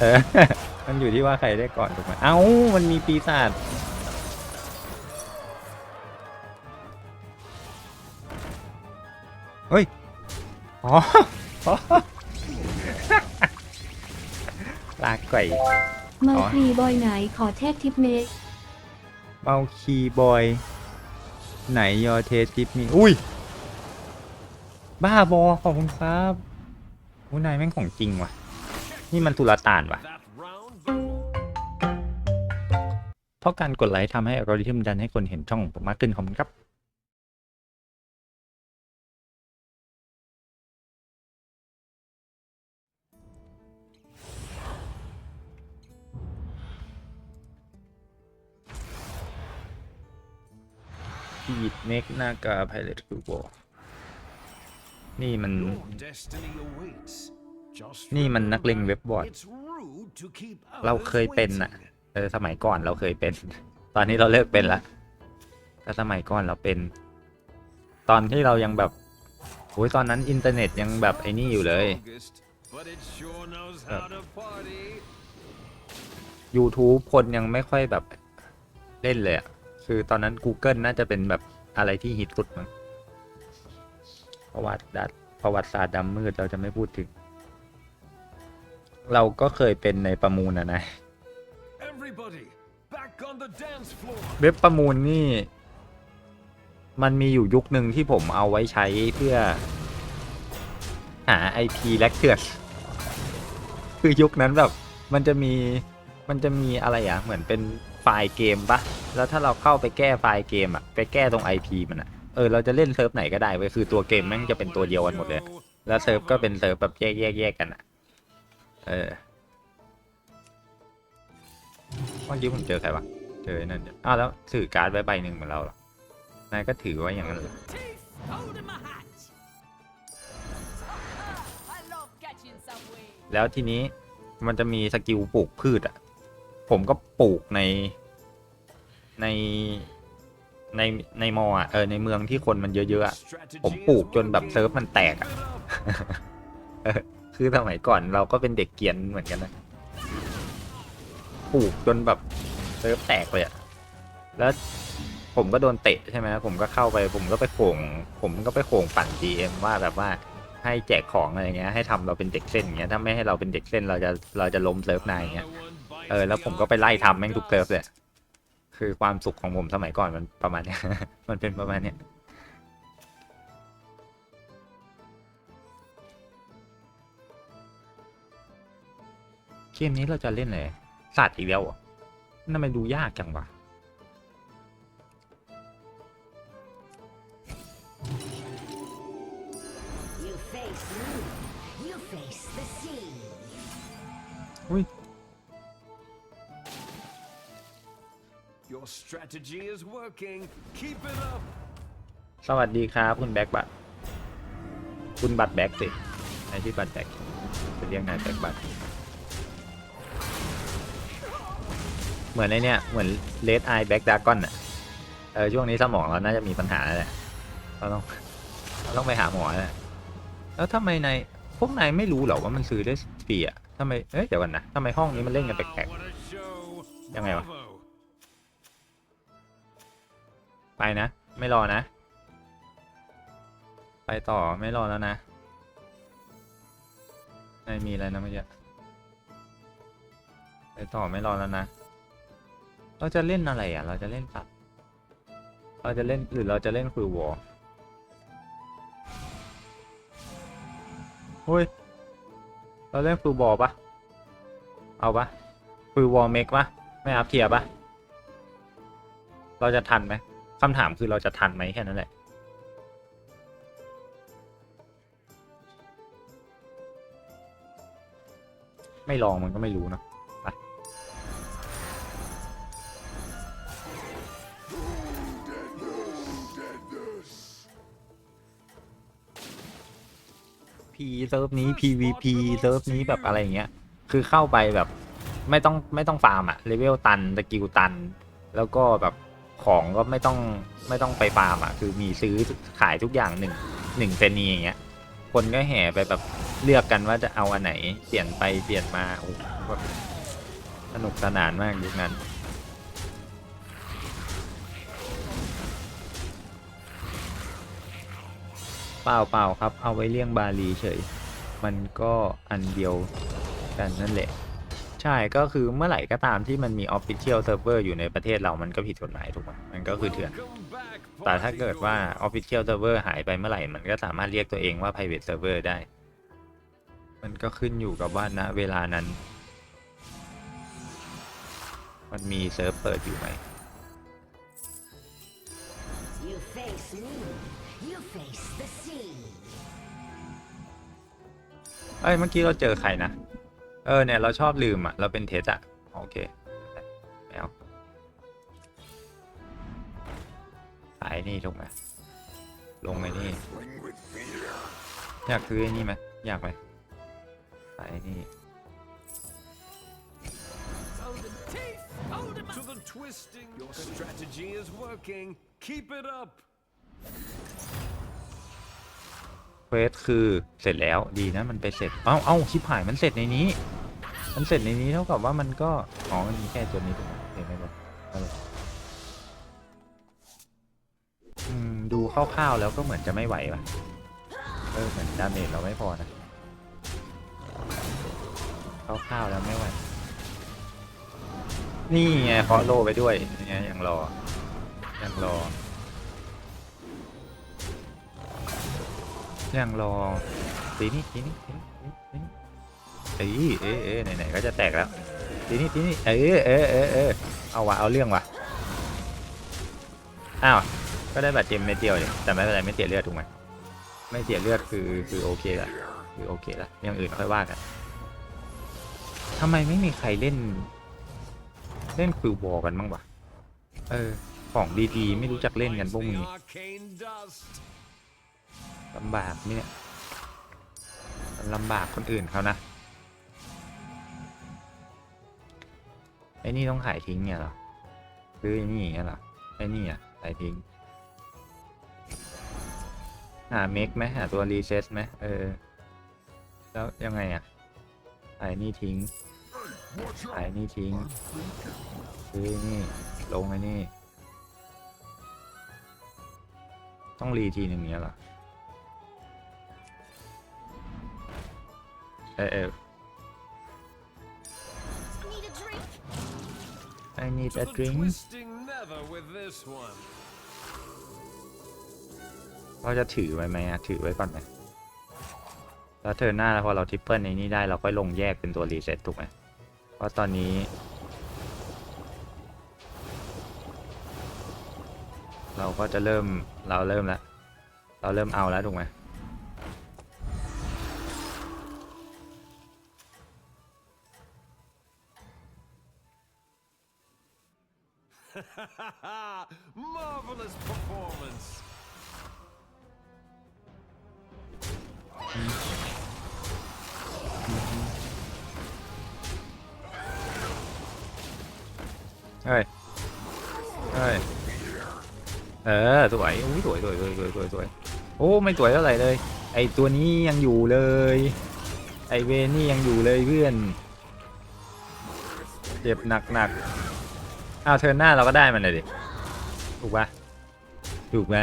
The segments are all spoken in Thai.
เออ มันอยู่ที่ว่าใครได้ก่อนถูกไหมเอ้า มันมีปีศาจ เฮ้ย อ๋อลากไก่มาอ๋อครีบอยไหนขอเทพทิปเมกเมาคีย์บอย ไหนยอเทสติปมี อุ้ย บ้าบอขอบคุณครับอุ้ยนายแม่งของจริงว่ะ นี่มันตุลาตานวะเพราะการกดไลค์ทำให้อัลกอริทึมดันให้คนเห็นช่องของผมมากขึ้นขอบคุณครับพีดเมกนากาไพเลตคูโบนี่มัน your destiny awaits. Just นี่มันนักเลง remember, เว็บบอร์ด it's rude to keep เรา others เคยเป็น waiting. อะเออสมัยก่อนเราเคยเป็น ตอนนี้เราเลิกเป็นละแต่สมัยก่อนเราเป็น ตอนที่เรายังแบบโอ้ยตอนนั้นอินเทอร์เน็ตยังแบบไอ้นี่อยู่เลย August, but it sure knows Uh. how to party. YouTube คนยังไม่ค่อยแบบเล่นเลยอะคือตอนนั้น Google น่าจะเป็นแบบอะไรที่ฮิตสุดมั้งประวัติดัดประวัติศาสตร์ดำมืดเราจะไม่พูดถึง เราก็เคยเป็นในประมูลนะนะ Everybody, back on the dance floor. เว็บประมูลนี่ มันมีอยู่ยุคหนึ่งที่ผมเอาไว้ใช้เพื่อ หา IP แลกเถื่อนคือยุคนั้นแบบ มันจะมีมันจะมีอะไรอะ เหมือนเป็นไฟล์เกมปะแล้วถ้าเราเข้าไปแก้ไฟล์เกมอะ ไปแก้ตรง IP มันอะ เออ เราจะเล่นเซิร์ฟไหนก็ได้เว้ยคือตัวเกมแม่งจะเป็นตัวเดียวกันหมดเลย แล้วเซิร์ฟก็เป็นเซิร์ฟแบบแยกแยกแยกกันอะ เออเมื่อกี้ผมเจอใครวะเจอไอ้นั่นอ้าวแล้วถือการ์ดไว้ใบหนึ่งเหมือนเราเหรอนายก็ถือไว้อย่างนั้นเลยแล้วทีนี้มันจะมีสกิลปลูกพืชอะ ผมก็ปลูกในในในในมออะเออในเมืองที่คนมันเยอะๆอะผมปลูกจนแบบเซิร์ฟมันแตกอะ คือสมัยก่อนเราก็เป็นเด็กเกียนเหมือนกันนะปลูกจนแบบเซิร์ฟแตกเลยอะแล้วผมก็โดนเตะใช่ไหมผมก็เข้าไปผมก็ไปโขงผมก็ไปโขงปั่น GM ว่าแบบว่าให้แจกของอะไรเงี้ยให้ทำเราเป็นเด็กเส้นเงี้ยถ้าไม่ให้เราเป็นเด็กเส้นเราจะเราจะล้มเซิร์ฟนายเงี้ยเออแล้วผมก็ไปไล่ทำแม่งทุกเซิร์ฟเลยคือความสุขของผมสมัยก่อนมันประมาณเนี้ยมันเป็นประมาณเนี้ย เกมนี้เราจะเล่นอะไรสัตว์อีกแล้วเหรอทำไมดูยากจังวะ You face me. You face the sea. อุ้ย Your strategy is working. Keep it up. สวัสดีครับ คุณแบ็กบัตคุณบัตแบ็กสิไอที่บัตแบ็กจะเรียกนายแบ็กบัต เหมือนไอเนี้ยเหมือนเลดไอแบ็กดากอนอะเออช่วงนี้สมองเราน่าจะมีปัญหาแล้วแหละเราต้องเราต้องไปหาหมอแล้วแหละแล้วทำไมในพวกนายไม่รู้เหรอว่ามันซื้อได้ฟรีอะทำไมเอ้ยเดี๋ยวก่อนนะทำไมห้องนี้มันเล่นกันแปลก What a show. ยังไงวะ?ไปนะ ไม่รอนะ ไปต่อไม่รอแล้วนะนายมีอะไรนะเมื่อกี้ไปต่อไม่รอแล้วนะ เราจะเล่นอะไรอะ เราจะเล่นปับเราจะเล่นหรือเราจะเล่นคุยวอลเฮ้ย เราเล่นฟูลบอลปะเอาปะฟูลวอลเมกปะไม่อัพเทียปะเราจะทันไหมคำถามคือเราจะทันไหมแค่นั้นแหละ ไม่ลองมันก็ไม่รู้เนอะ เซิร์ฟนี้ PVP เซิร์ฟนี้แบบอะไรอย่างเงี้ย คือเข้าไปแบบไม่ต้องไม่ต้องฟาร์มอะเลเวลตันสกิลตัน แล้วก็แบบของก็ไม่ต้องไม่ต้องไปฟาร์มอะคือมีซื้อขายทุกอย่างหนึ่งหนึ่งเซนีอย่างเงี้ย คนก็แห่ไปแบบเลือกกันว่าจะเอาอันไหน เปลี่ยนไปเปลี่ยนมาโอ้โหแบบสนุกสนานมากยุคนั้น เปล่าเปล่าครับ เอาไว้เลี่ยงบาลีเฉย มันก็อันเดียวกันนั่นแหละ ใช่ก็คือเมื่อไหร่ก็ตามที่มันมี Official Server อยู่ในประเทศเรามันก็ผิดกฎหมายถูกไหมมันก็คือเถื่อน แต่ถ้าเกิดว่า party Official Server หายไปเมื่อไหร่ มันก็สามารถเรียกตัวเองว่า Private Server ได้ มันก็ขึ้นอยู่กับว่าณเวลานั้น มันมีเซิร์ฟเปิดอยู่ไหม เอ้ยเมื่อกี้เราเจอใครนะ เออเนี่ยเราชอบลืมอะ เราเป็นเทสอะ โอเคแมวขายนี่ถูกไหมลงไปนี่ อยากซื้อไอ้นี่ไหมอยากไหมขายนี่ To the twisting, your strategy is working. Keep it up. ควสคือเสร็จแล้วดีนะมันไปเสร็จ เอ้าเอ้าชิบหายมันเสร็จในนี้ มันเสร็จในนี้เท่ากับว่ามันก็ อ๋อ มันมีแค่ตัวนี้ถูกไหมเห็นไหมล่ะเอออืมดูคร่าวๆแล้วก็เหมือนจะไม่ไหวว่ะ เออเหมือนดาเมจเราไม่พอนะคร่าวๆแล้วไม่ไหว นี่ไงเคาะโลไปด้วยนี่ไงยังรอยังรอ ยังรอทีนี้ทีนี้ทีนี้ทีนี้เอ้ยเอ้ยเอ้ยไหนๆก็จะแตกแล้วทีนี้ทีนี้เออเออเออเอเอาวะเอาเรื่องวะอ้าวก็ได้บาดเจ็บเม็ดเดียวเนี่ยแต่ไม่เป็นไรไม่เสียเลือดถูกไหมไม่เสียเลือดคือคือโอเคละคือโอเคละอย่างอื่นค่อยว่ากันทำไมไม่มีใครเล่น เล่นคิวบอกันบ้างวะเออ ของดีๆ ไม่รู้จักเล่นกันพวก Lights มึง ลำบากเนี่ยลำบากคนอื่นเขานะไอ้นี่ต้องขายทิ้งเนี่ยหรอซื้อไอ้นี่อย่างเงี้ยหรอไอ้นี่อะขายทิ้งหาเมกไหมหาตัวรีเซ็ตไหมเออ แล้วยังไงอะขายนี่ทิ้งขายนี่ทิ้งซื้อนี่ลงไอ้นี่ ต้องรีทีหนึ่งเนี้ยหรอ เออเออ Need a drink? I need To a the drink twisting nether with this one. เราจะถือไว้ไหมอะถือไว้ก่อนไหมแล้วเธอหน้าแล้วพอเราทริปเปิลในนี้ได้เราก็ลงแยกเป็นตัวรีเซ็ตถูกไหมเพราะตอนนี้ เราก็จะเริ่มเราเริ่มแล้วเราเริ่มเอาแล้วถูกไหม ไม่สวยเท่าไหร่เลย ไอตัวนี้ยังอยู่เลย ไอเวนี่ยังอยู่เลยเพื่อน เจ็บหนักหนักอ้าวเทินหน้าเราก็ได้มันเลยดิ ถูกปะถูกไหม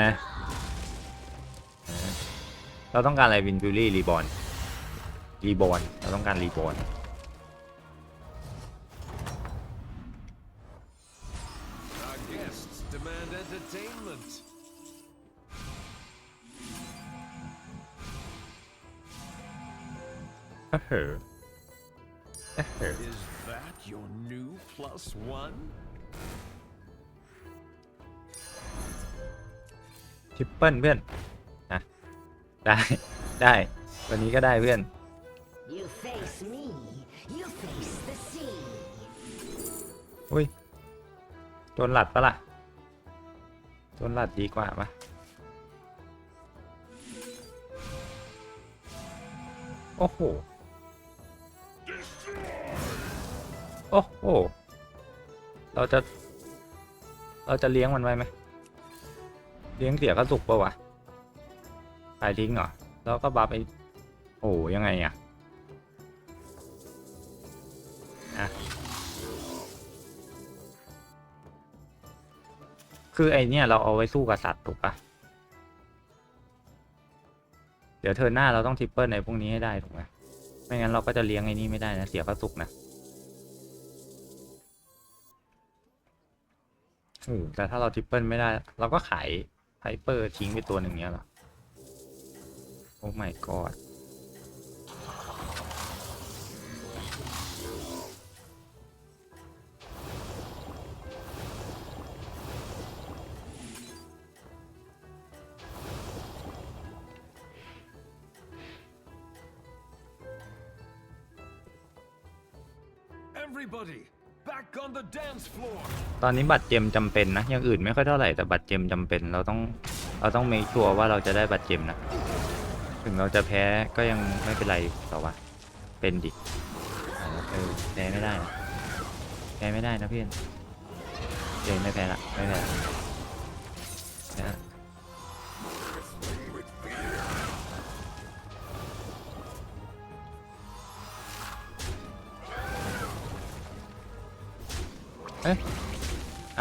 เออเราต้องการอะไรวินฟิลลี่รีบอลรีบอลเราต้องการรีบอล เออเออเออ Is that your new plus one? ทริปเปิลเพื่อนนะได้ ได้ วันนี้ก็ได้เพื่อน You face me. You face the sea. อุ้ยโดนหลัดปะล่ะโดนหลัดดีกว่าปะโอ้โห โอ้โห เราจะ เราจะเลี้ยงมันไว้ไหม เลี้ยงเสียก็สุกปะวะขายทิ้งเหรอ แล้วก็บัฟไอโอ้ยังไงอะอะคือไอเนี่ยเราเอาไว้สู้กับสัตว์ถูกปะเดี๋ยวเธอหน้าเราต้องทริปเปิลในพวกนี้ให้ได้ถูกไหมไม่งั้นเราก็จะเลี้ยงไอ้นี่ไม่ได้นะ เสียพระสุกนะ อแต่ถ้าเราทริปเปิลไม่ได้ เราก็ขายไฮเปอร์ทิ้งไปตัวหนึ่งเนี้ยหรอ โอ้ my god 'Everybody. ตอนนี้บัตรเจมจำเป็นนะอย่างอื่นไม่ค่อยเท่าไหร่แต่บัตรเจมจำเป็น เราต้องเราต้องเมคชัวร์ว่าเราจะได้บัตรเจมนะ ถึงเราจะแพ้ก็ยังไม่เป็นไรแต่ว่าเป็นดิเออแพ้ไม่ได้นะแพ้ไม่ได้นะเพื่อนเจมไม่แพ้ละไม่แพ้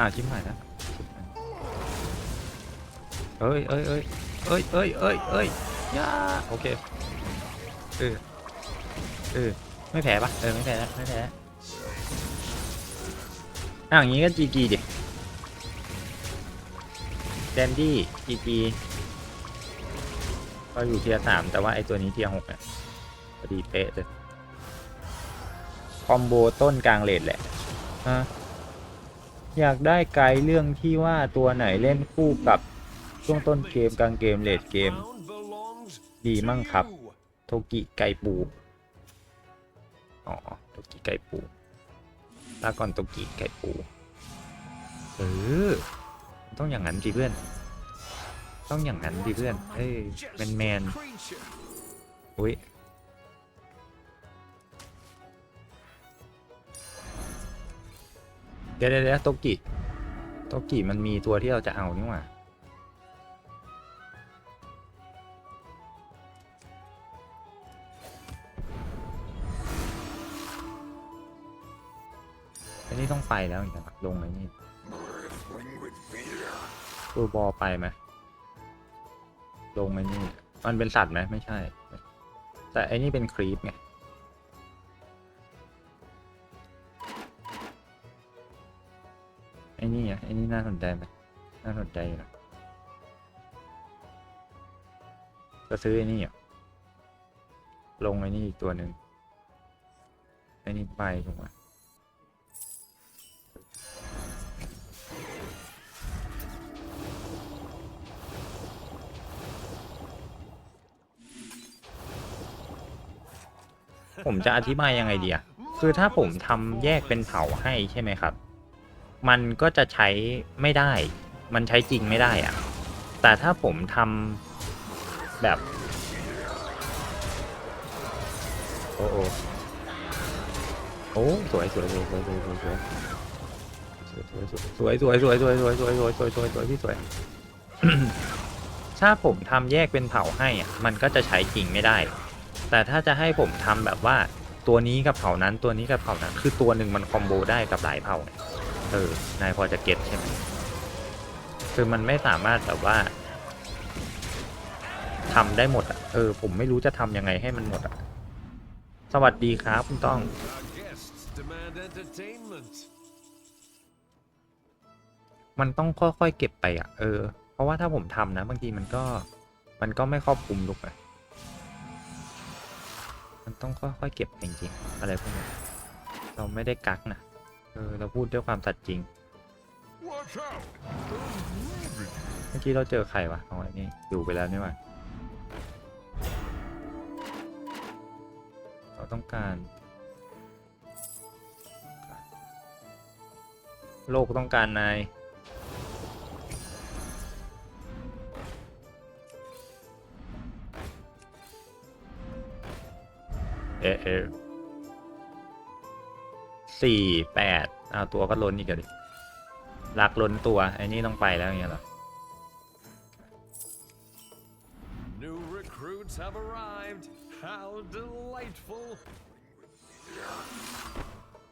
อ้าชิบหายแล้วชิบหายเอ้ยเอ้ยเอ้ยเอ้ยเอ้ยเอ้ยเอ้ยย่าโอเคเออเออไม่แพ้ปะเออไม่แพ้แล้วไม่แพ้แล้วอ้าวอย่างงี้ก็จีจีดิแดนดี้จีจีก็อยู่เทียร์สามแต่ว่าไอตัวนี้เทียร์หกอะพอดีเป๊ะเลยคอมโบต้นกลางเลดแหละฮะ อยากได้ไกด์เรื่องที่ว่าตัวไหนเล่นคู่กับช่วงต้นเกมกลางเกมเลดเกม ดีมั่งครับ โทกิไกปู อ๋อ โทกิไกปูลาก่อนโทกิไกปูเออต้องอย่างนั้นสิเพื่อน ต้องอย่างนั้นสิเพื่อน เอ้ยแมนแมนอุ้ย เดี๋ยวเดี๋ยวโตกิโตกิมันมีตัวที่เราจะเอานี่หว่าอันนี้ต้องไปแล้วอย่างเงี้ยลงไอ้นี่ตัวบอไปไหมลงไอ้นี่ มันเป็นสัตว์ไหมไม่ใช่ แต่ไอ้นี่เป็นครีปไง ไอ้นี่อะไอ้นี่น่าสนใจไหมน่าสนใจอยู่นะจะซื้อไอ้นี่อะลงไอ้นี่อีกตัวหนึ่งไอ้นี่ไปถูกไหมผมจะอธิบายยังไงดีอะคือถ้าผมทำแยกเป็นเผาให้ใช่ไหมครับ มันก็จะใช้ไม่ได้ มันใช้จริงไม่ได้อะแต่ถ้าผมทำแบบ โอ้โอ้โอ้สวยสวยสวยสวยสวยสวยสวยสวยสวยสวยสวยสวยสวยสวยสวยสวยสวยสวยพี่สวย ถ้าผมทำแยกเป็นเผ่าให้อะมันก็จะใช้จริงไม่ได้ แต่ถ้าจะให้ผมทำแบบว่าตัวนี้กับเผ่านั้นตัวนี้กับเผ่านั้น คือตัวหนึ่งมันคอมโบได้กับหลายเผ่าไง เออ นายพอจะเก็ตใช่ไหม คือมันไม่สามารถแบบว่าทำได้หมดอะ เออ ผมไม่รู้จะทำยังไงให้มันหมดอะ สวัสดีครับคุณต้อง มันต้องค่อยๆเก็บไปอะ เออ เพราะว่าถ้าผมทำนะบางทีมันก็มันก็ไม่ครอบคลุมลูกอะ มันต้องค่อยๆเก็บจริงๆอะไรพวกนี้เราไม่ได้กักนะ เออเราพูดด้วยความสัตย์จริง Watch out! เมื่อกี้เราเจอใครวะเอาไอ้นี่อยู่ไปแล้วนี่หว่าเราต้องการ โลกต้องการนายเอะเอะ สี่แปดเอาตัวก็ล้นอีกแล้วดิรักล้นตัวไอ้นี่ต้องไปแล้วอย่างเงี้ยเหรอ New recruits have arrived. How delightful.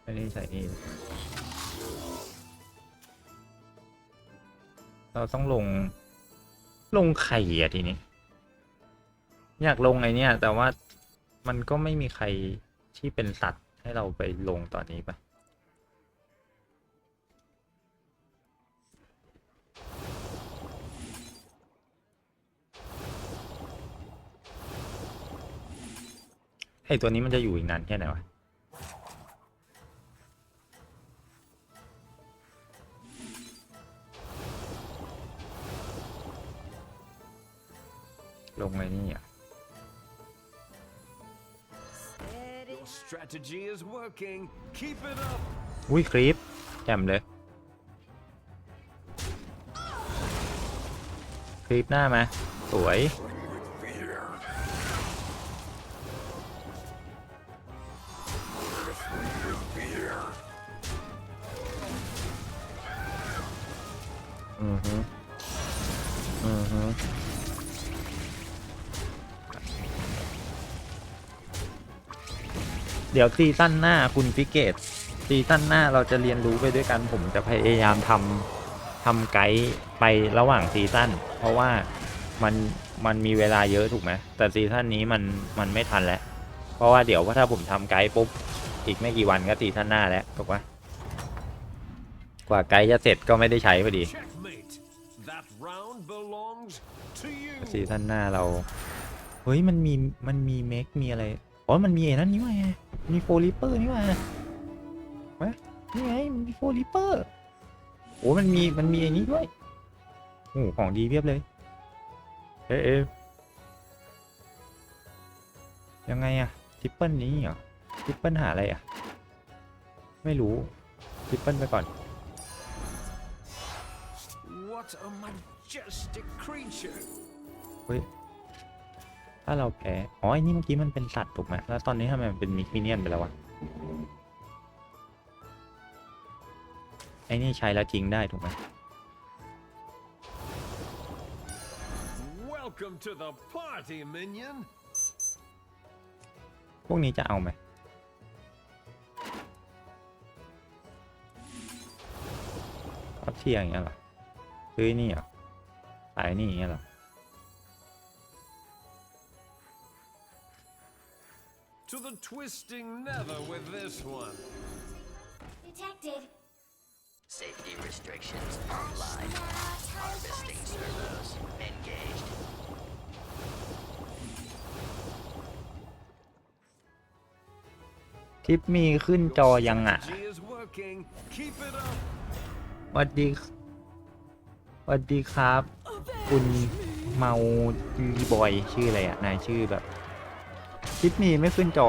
อันนี้ใส่นี่เราต้องลงลงไข่อะทีนี้ อยากลงไอเนี้ยแต่ว่ามันก็ไม่มีใครที่เป็นสัตว์ ให้เราไปลงตอนนี้ปะไอตัวนี้มันจะอยู่อีกนานแค่ไหนวะ ลงไอ้นี่อะ strategy is working. Keep it up. อุ้ยคลิปแจ่มเลยคลิปหน้ามาสวย อือฮึ ดี๋ยวซีซั่นหน้าคุณฟิกเกตซีซั่นหน้าเราจะเรียนรู้ไปด้วยกันผมจะพยายามทำทำไกด์ไประหว่างซีซั่นเพราะว่ามันมันมีเวลาเยอะถูกไหมแต่ซีซั่นนี้มันมันไม่ทันแล้ว เพราะว่าเดี๋ยวว่าถ้าผมทำไกด์ปุ๊บอีกไม่กี่วันก็ซีซั่นหน้าแล้วถูกปะกว่าไกด์จะเสร็จก็ไม่ได้ใช้พอดีซีซั่นหน้าเรา เฮ้ย มันมี มันมีเมค มีอะไร อ๋อ มันมีไอ้นั่นนี่ไง มีโฟลิเปอร์นี่ว่าเว้ยนี่ไงมันมีโฟลิเปอร์โอ้มันมีมันมีไอ้นี้ด้วยโอ้ของดีเพียบเลย เอ๊ะเอ๊ะยังไงอะทริปเปิลนี้เหรอทริปเปิลหาอะไรอะไม่รู้ทริปเปิลไปก่อน What a majestic creature. ถ้าเราแพ้อ๋อไอ้นี่เมื่อกี้มันเป็นสัตว์ถูกไหมแล้วตอนนี้ทำไมมันเป็นมิกมิเนียนไปแล้ววะไอ้นี่ใช้แล้วจริงได้ถูกไหม Welcome to the party, minion. พวกนี้จะเอาไหมเอาเทียร์อย่างเงี้ยเหรอซื้อไอ้นี่เหรอขายไอ้นี่อย่างเงี้ยเหรอ To the twisting nether with this one. Detected. Safety restrictions applied. Harvesting servos engaged. ทิปมีขึ้นจอยังอะ Strategy is working. Keep it up. สวัสดีสวัสดีครับ คุณเมาดีบอยชื่ออะไรอะ นายชื่อแบบ คลิปมีไม่ขึ้นจอ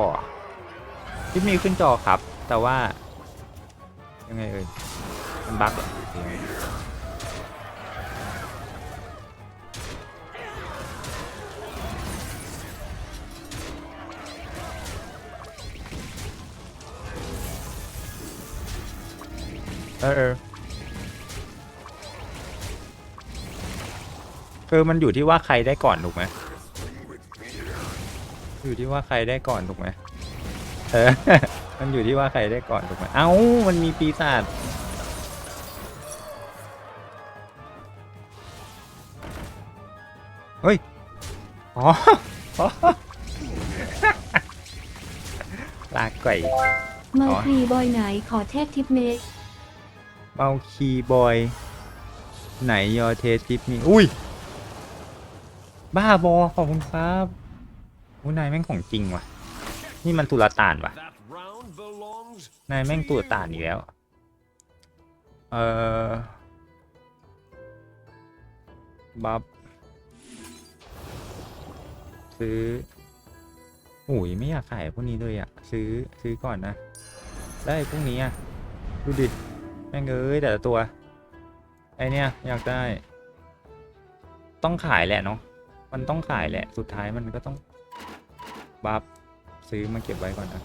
คลิปมีขึ้นจอครับ แต่ว่า ยังไงเอ่ยมันบั๊กเหรอหรือเออเออคือมันอยู่ที่ว่าใครได้ก่อนถูกไหม อยู่ที่ว่าใครได้ก่อนถูกไหมเออ มันอยู่ที่ว่าใครได้ก่อนถูกไหมเอ้า มันมีปีศาจเฮ้ย อ๋อลากไก่เมาอ๋อครีบอยไหนขอเทพทิปเมกเมาคีย์บอย ไหนยอเทสทิปมี อุ้ย บ้าบอขอบคุณครับ โอ้นายแม่งของจริงว่ะ นี่มันตุลาตานว่ะ นายแม่งตุลาตานอีกแล้ว เออบัฟซื้อโอ้ยไม่อยากขายพวกนี้เลยอะซื้อซื้อก่อนนะ ได้พวกนี้อะดูดิ แม่งเอ้ยแต่ละตัว ไอเนี้ยอยากได้ ต้องขายแหละเนาะ มันต้องขายแหละ สุดท้ายมันก็ต้อง บัฟซื้อมาเก็บไว้ก่อนนะ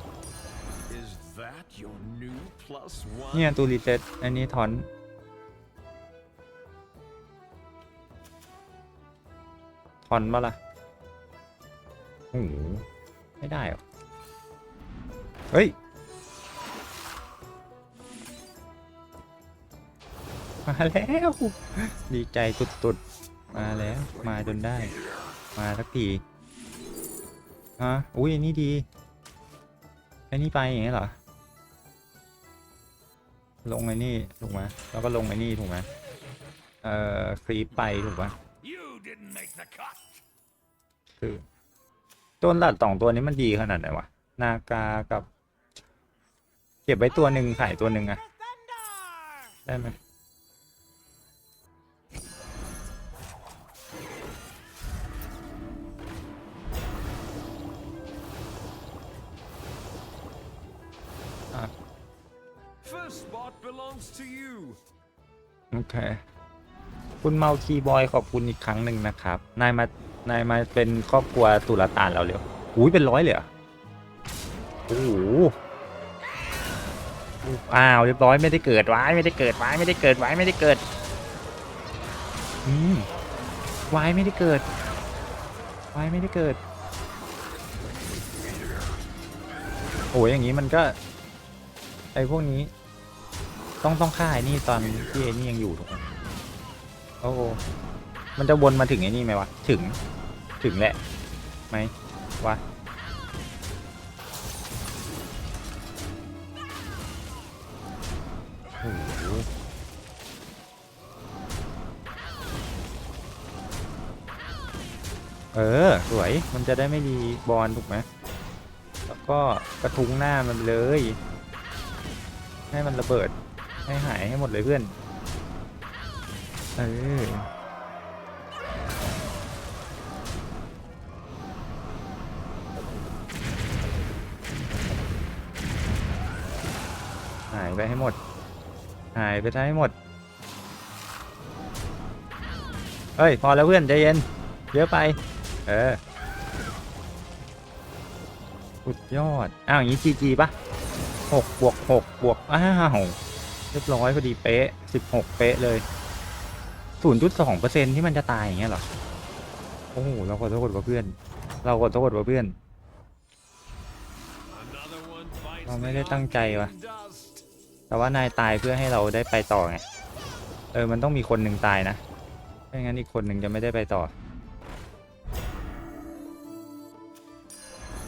Is that your new plus one? เนี่ยตัวรีเซ็ตอันนี้ถอนถอนมาล่ะโอ้โหไม่ได้เหรอ เฮ้ย มาแล้ว ดีใจสุดๆ มาแล้ว มาจนได้ มาสักที ฮะอุ้ยนนี้ดีไอ้นี่ไปอย่างเงี้ยเหรอ ลงไอ้นี่ถูกไหมแล้วก็ลงไอ้นี่ถูกไหมเอ่อคลีปไปถูกปะคือตัวหลัดสองตัวนี้มันดีขนาดไหนวะ นากากับ เก็บไว้ตัวหนึ่งขายตัวหนึ่งอะได้ไหม โอเค คุณเมาคีบอยขอบคุณอีกครั้งหนึ่งนะครับ นายมานายมาเป็นครอบครัวตุลาตานเราเร็วอุ้ยเป็นร้อยเลยเหรอโอ้โหอ้าวเรียบร้อยไม่ได้เกิดไว้ไม่ได้เกิดไว้ไม่ได้เกิดไว้ไม่ได้เกิดอืมไว้ไม่ได้เกิดไว้ไม่ได้เกิดโอ้ยอย่างนี้มันก็ไอ้พวกนี้ ต้องต้องฆ่าไอ้นี่ตอนที่ไอ้นี่ยังอยู่ถูกไหมโอ้โหมันจะวนมาถึงไอ้นี่ไหมวะ ถึง ถึงแหละ ไหมวะ โอ้โหเออ สวย มันจะได้ไม่ดีบอลถูกไหม แล้วก็กระทุ้งหน้ามันเลย ให้มันระเบิด ให้หายให้หมดเลยเพื่อน เออหายไปให้หมด หายไปให้หมด เฮ้ย พอแล้วเพื่อนใจเย็น เยอะไป เออสุดยอด อ้าว อย่างนี้จีจีปะหกบวกหกบวกอ้าว เรียบร้อยพอดีเป๊ะสิบหกเป๊ะเลยศูนย์จุดสองเปอร์เซ็นที่มันจะตายอย่างเงี้ยหรอ โอ้โห เราขอโทษว่าเพื่อน เราขอโทษว่าเพื่อน เราไม่ได้ตั้งใจว่ะ แต่ว่านายตายเพื่อให้เราได้ไปต่อไง เออ มันต้องมีคนหนึ่งตายนะ ไม่งั้นอีกคนหนึ่งจะไม่ได้ไปต่อ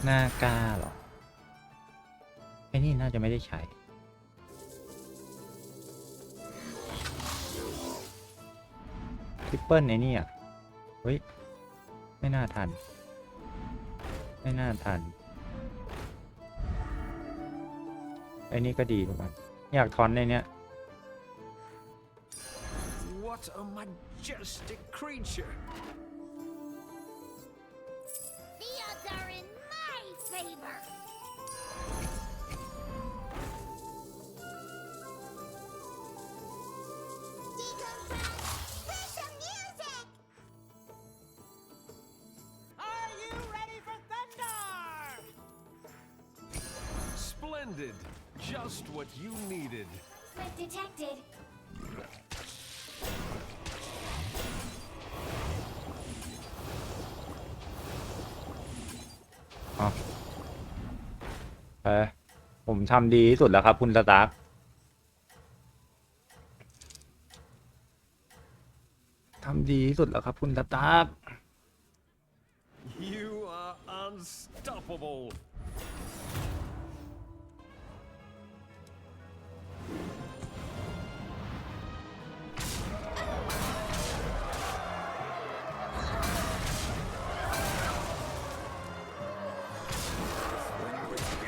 หน้ากล้าเหรอไอ้นี่น่าจะไม่ได้ใช้ ทริปเปิลไอ้นี่อะเฮ้ย ไม่น่าทัน ไม่น่าทันไอ้นี่ก็ดีทุกคนอยากถอนในเนี้ย What a majestic creature. ทำดีที่สุดแล้วครับ คุณสตาร์คทำดีที่สุดแล้วครับ คุณสตาร์ค You are unstoppable.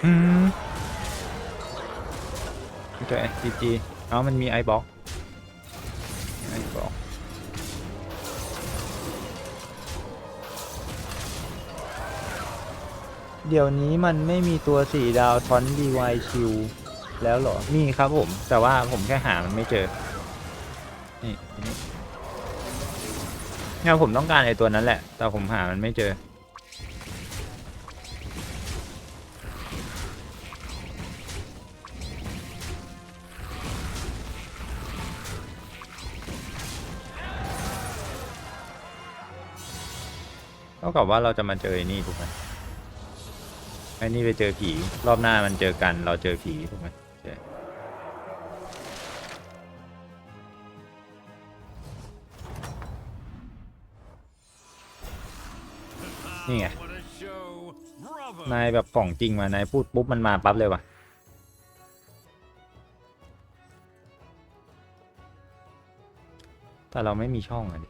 อืมโอเค จีเอามันมีไอบ็อกไอบ็อกเดี๋ยวนี้มันไม่มีตัวสี่ดาวทอนดีวคิวแล้วเหรอ มีครับผม แต่ว่าผมแค่หามันไม่เจอ นี่นนี่เนี่ยผมต้องการไอตัวนั้นแหละ แต่ผมหามันไม่เจอ เท่ากับว่าเราจะมาเจอไอ้นี่ถูกไหมไอ้นี่ไปเจอผีรอบหน้ามันเจอกันเราเจอผีถูกไหมนี่ไง นายแบบของจริงมานายพูดปุ๊บมันมาปั๊บเลยว่ะ แต่เราไม่มีช่องอะดิ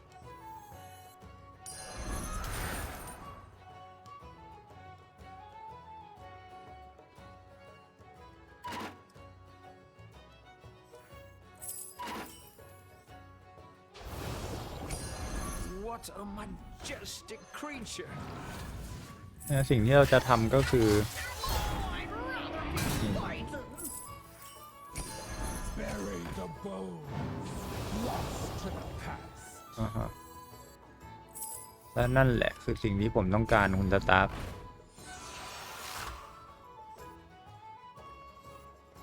What a majestic creature! เนี่ยสิ่งที่เราจะทำก็คือ Bury the bones. Lost to the past. อ่าฮะและนั่นแหละคือสิ่งที่ผมต้องการคุณสตาร์ฟ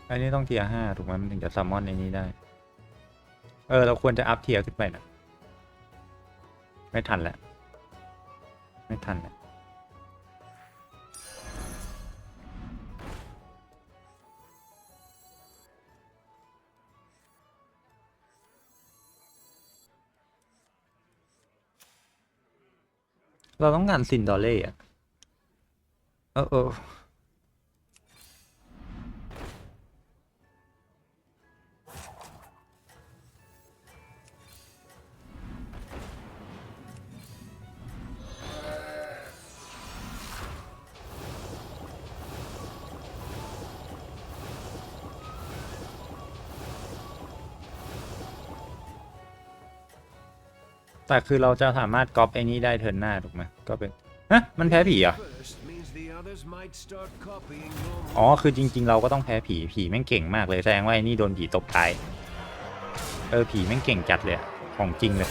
อันนี้ต้องเทียร์ห้าถูกไหมมันถึงจะซัมมอนในนี้ได้ เออ เราควรจะอัพเทียร์ขึ้นไปนะ ไม่ทันแล้ว ไม่ทันแล้วเราต้องการซินดอลเล่อะเออ แต่คือเราจะสามารถก๊อปไอ้นี้ได้เทิร์นหน้าถูกไหมก็เป็นฮะมันแพ้ผีเหรอะอ๋อคือจริง ๆ เราก็ต้องแพ้ผีผีแม่งเก่งมากเลยแสดงว่าไอ้นี่โดนผีตบตายเออผีแม่งเก่งจัดเลยของจริงเลย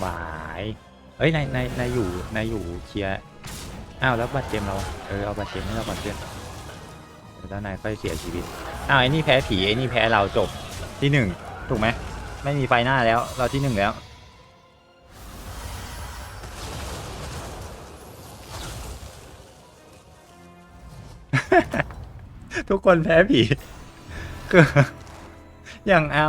หวายเอ้ยนายนายนายอยู่นายอยู่เคลียร์อ้าวแล้วบัตรเจมเราเออเอาบัตรเจมให้เราก่อนเพื่อนแล้วนายค่อยเสียชีวิตอ้าวไอ้นี่แพ้ผีไอ้นี่แพ้เราจบที่หนึ่งถูกไหมไม่มีไฟหน้าแล้ว เราที่หนึ่งแล้วทุกคนแพ้ผีคืออย่างเอา